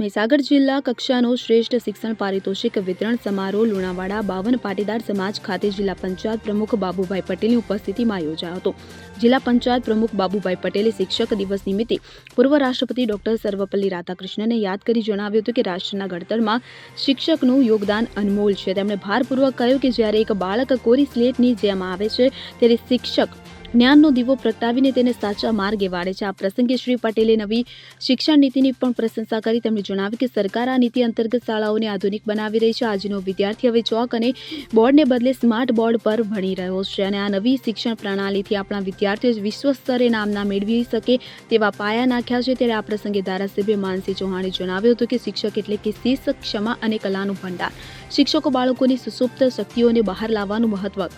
મહીસાગર જિલ્લા કક્ષાનો શ્રેષ્ઠ શિક્ષણ પારિતોષિક વિતરણ સમારોહ લુણાવાડા બાવન પાટીદાર સમાજ ખાતે જિલ્લા પંચાયત પ્રમુખ બાબુભાઈ પટેલની ઉપસ્થિતિમાં યોજાયો હતો. જિલ્લા પંચાયત પ્રમુખ બાબુભાઈ પટેલે શિક્ષક દિવસ નિમિત્તે પૂર્વ રાષ્ટ્રપતિ ડોક્ટર સર્વપલ્લી રાધાકૃષ્ણને યાદ કરી જણાવ્યું હતું કે રાષ્ટ્રના ઘડતરમાં શિક્ષકનું યોગદાન અનમોલ છે. તેમણે ભારપૂર્વક કહ્યું કે જ્યારે એક બાળક કોરી સ્લેટની જેમ આવે છે, ત્યારે શિક્ષક જ્ઞાનનો દીવો પ્રગટાવીને તેને સાચા માર્ગે વાળે છે. આ પ્રસંગે શ્રી પટેલે નવી શિક્ષણ નીતિની પણ પ્રશંસા કરી. તેમણે જણાવ્યું કે સરકાર આ નીતિ અંતર્ગત શાળાઓને આધુનિક બનાવી રહી છે. આજનો વિદ્યાર્થી હવે ચોક અને બોર્ડને બદલે સ્માર્ટ બોર્ડ પર ભણી રહ્યો છે અને આ નવી શિક્ષણ પ્રણાલીથી આપણા વિદ્યાર્થીઓ વિશ્વ સ્તરે નામના મેળવી શકે તેવા પાયા નાખ્યા છે. ત્યારે આ પ્રસંગે ધારાસભ્ય માનસિંહ ચૌહાણે જણાવ્યું હતું કે શિક્ષક એટલે કે શિસ્ત, ક્ષમા અને કલાનું ભંડાર. શિક્ષકો બાળકોની સુસુપ્ત શક્તિઓને બહાર લાવવાનું મહત્વ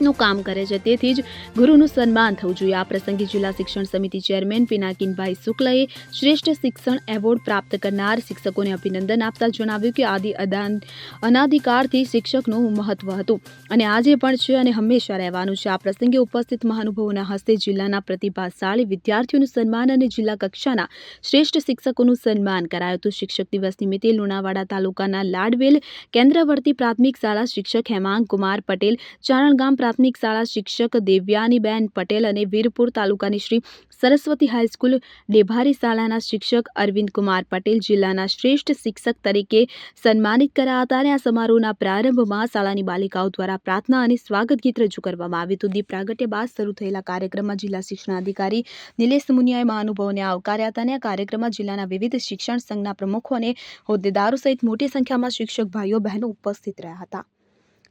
નું કામ કરે છે. તેથી જ ગુરુનું સન્માન થવું જોઈએ. આ પ્રસંગે જિલ્લા શિક્ષણ સમિતિ ચેરમેન પિનાકિનભાઈ શુક્લએ શ્રેષ્ઠ શિક્ષણ એવોર્ડ પ્રાપ્ત કરનાર શિક્ષકોને અભિનંદન આપતા જણાવ્યું કે આદિ અદાન અનાધિકારથી શિક્ષકનું મહત્વ હતું અને આજે પણ છે અને હંમેશા રહેવાનું છે. આ પ્રસંગે ઉપસ્થિત મહાનુભાવોના હસ્તે જિલ્લાના પ્રતિભાશાળી વિદ્યાર્થીઓનું સન્માન અને જિલ્લા કક્ષાના શ્રેષ્ઠ શિક્ષકોનું સન્માન કરાયું હતું. શિક્ષક દિવસ નિમિત્તે લુણાવાડા તાલુકાના લાડવેલ કેન્દ્રવર્તી પ્રાથમિક શાળા શિક્ષક હેમાંગ કુમાર પટેલ ચારણગામ પ્રાથમિક શાળા શિક્ષક દેવ્યાનીબેન પટેલ અને વીરપુર તાલુકાની શ્રી સરસ્વતી હાઈસ્કૂલ ડેભારી શાળાના શિક્ષક અરવિંદ કુમાર પટેલ જિલ્લાના શ્રેષ્ઠ શિક્ષક તરીકે સન્માનિત કર્યા હતા અને આ સમારોહના પ્રારંભમાં શાળાની બાલિકાઓ દ્વારા પ્રાર્થના અને સ્વાગત ગીત રજૂ કરવામાં આવ્યું હતું. દીપ પ્રાગટ્ય બાદ શરૂ થયેલા કાર્યક્રમમાં જિલ્લા શિક્ષણાધિકારી નિલેશ મુનિયાએ મહાનુભાવોને આવકાર્યા હતા અને આ કાર્યક્રમમાં જિલ્લાના વિવિધ શિક્ષણ સંઘના પ્રમુખો અને હોદ્દેદારો સહિત મોટી સંખ્યામાં શિક્ષક ભાઈઓ બહેનો ઉપસ્થિત રહ્યા હતા.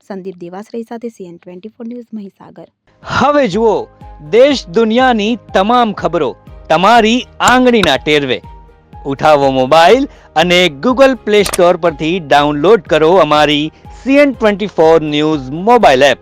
સંદીપ દેવાસરી સાથે CN twenty four news Mahisagar. હવે જુઓ, દેશ દુનિયાની તમામ ખબરો તમારી આંગળીના ટેરવે. ઉઠાવો મોબાઈલ અને ગૂગલ પ્લે સ્ટોર પરથી ડાઉનલોડ કરો અમારી CN twenty four news mobile app.